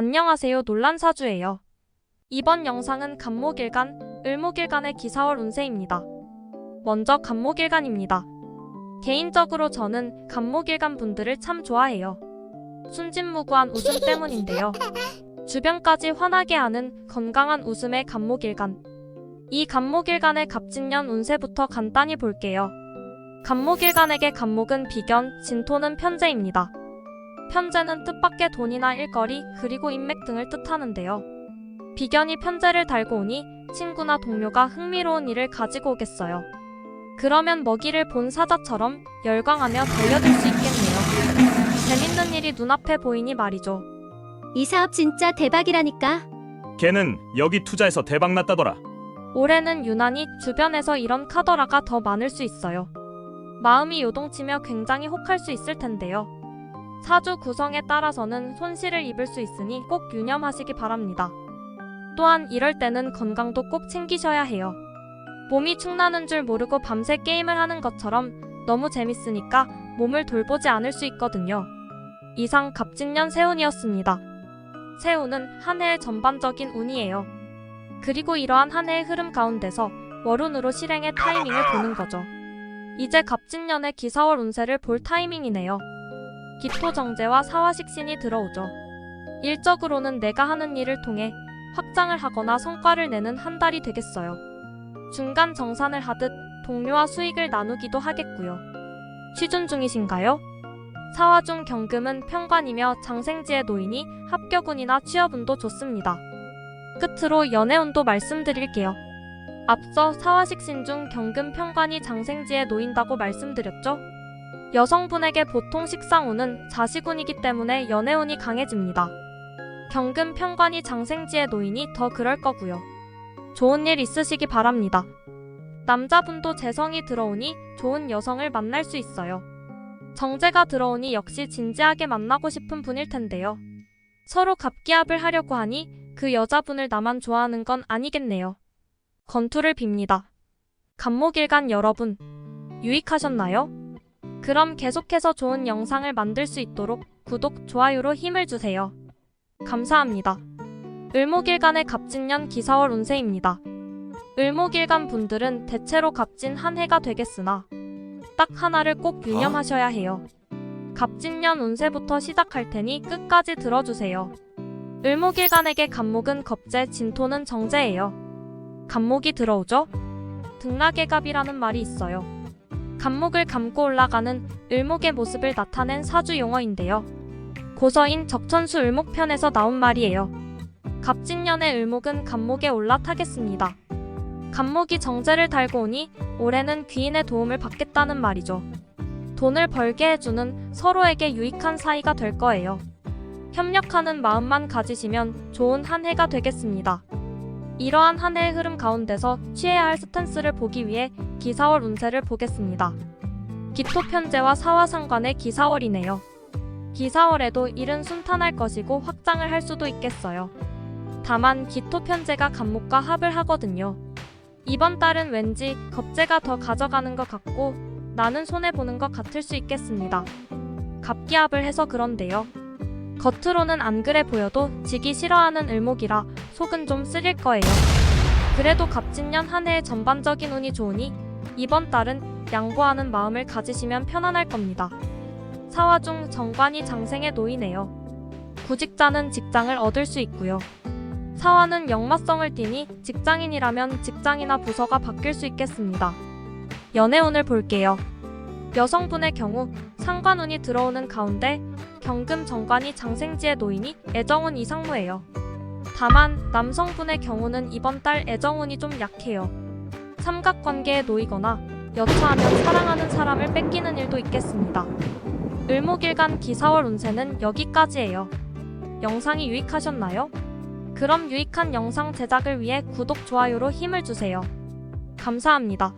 안녕하세요 논란사주예요. 이번 영상은 간목일간, 을목일간의 기사월 운세입니다. 먼저 간목일간입니다. 개인적으로 저는 간목일간 분들을 참 좋아해요. 순진무구한 웃음 때문인데요. 주변까지 화나게 하는 건강한 웃음의 간목일간. 이 간목일간의 갑진년 운세부터 간단히 볼게요. 간목일간에게 간목은 비견, 진토는 편재입니다. 편재는 뜻밖의 돈이나 일거리, 그리고 인맥 등을 뜻하는데요. 비견이 편재를 달고 오니 친구나 동료가 흥미로운 일을 가지고 오겠어요. 그러면 먹이를 본 사자처럼 열광하며 달려들 수 있겠네요. 재밌는 일이 눈앞에 보이니 말이죠. 이 사업 진짜 대박이라니까. 걔는 여기 투자해서 대박 났다더라. 올해는 유난히 주변에서 이런 카더라가 더 많을 수 있어요. 마음이 요동치며 굉장히 혹할 수 있을 텐데요. 사주 구성에 따라서는 손실을 입을 수 있으니 꼭 유념하시기 바랍니다. 또한 이럴 때는 건강도 꼭 챙기셔야 해요. 몸이 축나는 줄 모르고 밤새 게임을 하는 것처럼 너무 재밌으니까 몸을 돌보지 않을 수 있거든요. 이상 갑진년 세운이었습니다. 세운은 한 해의 전반적인 운이에요. 그리고 이러한 한 해의 흐름 가운데서 월운으로 실행의 타이밍을 보는 거죠. 이제 갑진년의 기사월 운세를 볼 타이밍이네요. 기토 정제와 사화식신이 들어오죠. 일적으로는 내가 하는 일을 통해 확장을 하거나 성과를 내는 한 달이 되겠어요. 중간 정산을 하듯 동료와 수익을 나누기도 하겠고요. 취준 중이신가요? 사화중 경금은 평관이며 장생지에 놓이니 합격운이나 취업운도 좋습니다. 끝으로 연애운도 말씀드릴게요. 앞서 사화식신 중 경금 평관이 장생지에 놓인다고 말씀드렸죠? 여성분에게 보통 식상운은 자식운이기 때문에 연애운이 강해집니다. 경금 평관이 장생지에 놓이니 더 그럴 거고요. 좋은 일 있으시기 바랍니다. 남자분도 재성이 들어오니 좋은 여성을 만날 수 있어요. 정제가 들어오니 역시 진지하게 만나고 싶은 분일 텐데요. 서로 갑기합을 하려고 하니 그 여자분을 나만 좋아하는 건 아니겠네요. 건투를 빕니다. 간목일간 여러분, 유익하셨나요? 그럼 계속해서 좋은 영상을 만들 수 있도록 구독, 좋아요로 힘을 주세요. 감사합니다. 을목일간의 갑진년 기사월 운세입니다. 을목일간 분들은 대체로 갑진 한 해가 되겠으나 딱 하나를 꼭 유념하셔야 해요. 갑진년 운세부터 시작할 테니 끝까지 들어주세요. 을목일간에게 간목은 겁재, 진토는 정제예요. 간목이 들어오죠? 등락의 갑이라는 말이 있어요. 간목을 감고 올라가는 을목의 모습을 나타낸 사주 용어인데요. 고서인 적천수 을목편에서 나온 말이에요. 갑진년의 을목은 간목에 올라타겠습니다. 간목이 정제를 달고 오니 올해는 귀인의 도움을 받겠다는 말이죠. 돈을 벌게 해주는 서로에게 유익한 사이가 될 거예요. 협력하는 마음만 가지시면 좋은 한 해가 되겠습니다. 이러한 한 해의 흐름 가운데서 취해야 할 스탠스를 보기 위해 기사월 운세를 보겠습니다. 기토 편제와 사화상관의 기사월이네요. 기사월에도 일은 순탄할 것이고 확장을 할 수도 있겠어요. 다만 기토 편제가 간목과 합을 하거든요. 이번 달은 왠지 겁재가 더 가져가는 것 같고 나는 손해보는 것 같을 수 있겠습니다. 갑기합을 해서 그런데요. 겉으로는 안 그래 보여도 지기 싫어하는 을목이라 속은 좀 쓰릴 거예요. 그래도 갑진년 한 해의 전반적인 운이 좋으니 이번 달은 양보하는 마음을 가지시면 편안할 겁니다. 사화 중 정관이 장생에 놓이네요. 구직자는 직장을 얻을 수 있고요. 사화는 역마성을 띠니 직장인이라면 직장이나 부서가 바뀔 수 있겠습니다. 연애운을 볼게요. 여성분의 경우 상관운이 들어오는 가운데 경금 정관이 장생지에 놓이니 애정운 이상무예요. 다만 남성분의 경우는 이번 달 애정운이 좀 약해요. 삼각관계에 놓이거나 여차하면 사랑하는 사람을 뺏기는 일도 있겠습니다. 을목일간 기사월 운세는 여기까지예요. 영상이 유익하셨나요? 그럼 유익한 영상 제작을 위해 구독, 좋아요로 힘을 주세요. 감사합니다.